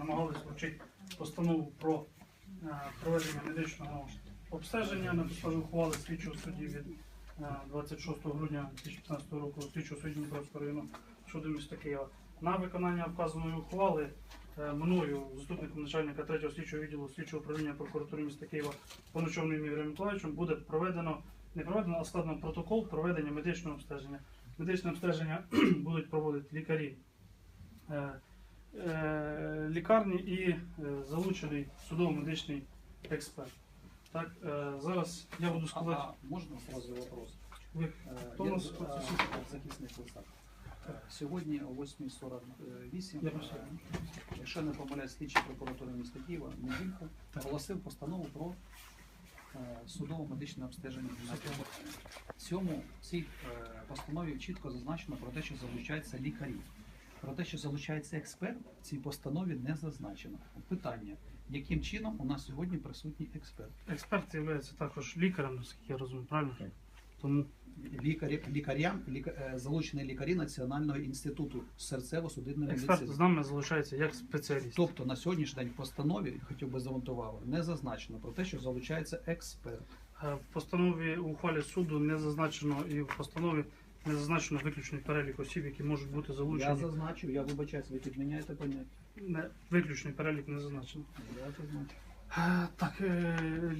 намагалися вручити постанову про е, проведення медичного обстеження на підставі ухвали слідчого судді від е, 26 грудня 2015 року слідчого судді Дніпровського району суду міста Києва. На виконання вказаної ухвали е, мною, заступником начальника 3 слідчого відділу слідчого управління прокуратури міста Києва Поночовним Ігорем Миколаївичем буде проведено не проведено, а складно протокол проведення медичного обстеження. Медичне обстеження будуть проводити лікарі е, е, лікарні і е, залучений судово-медичний експерт. Так, е, зараз я буду А, складати. а можно сразу вопрос? Ви Е, Хто я нас з- хоче е, сісти? в захисних листах. Е, Сьогодні о 8.48 Я прошу. е, якщо не помиляюсь, слідчий прокуратури міста Києва Неділько оголосив постанову про е, судово-медичне обстеження. В цьому в цій е, постанові чітко зазначено про те, що залучаються лікарі. Про те, що залучається експерт, в цій постанові не зазначено. Питання, яким чином у нас сьогодні присутній експерт? експерт є також лікарем, наскільки я розумію, правильно? Тому Лікарі, лікарям ліка, е, залучені лікарі Національного інституту серцево-судинної експерт з нами залишається як спеціаліст. Тобто на сьогоднішній день в постанові, хотів би завантували, не зазначено про те, що залучається експерт. Е, В постанові у ухвалі суду не зазначено і в постанові не зазначено виключний перелік осіб, які можуть бути залучені. Я зазначив, я вибачаюсь, ви підміняєте поняття. Не, виключний перелік не зазначено. Я зазначу. Е, Так, е,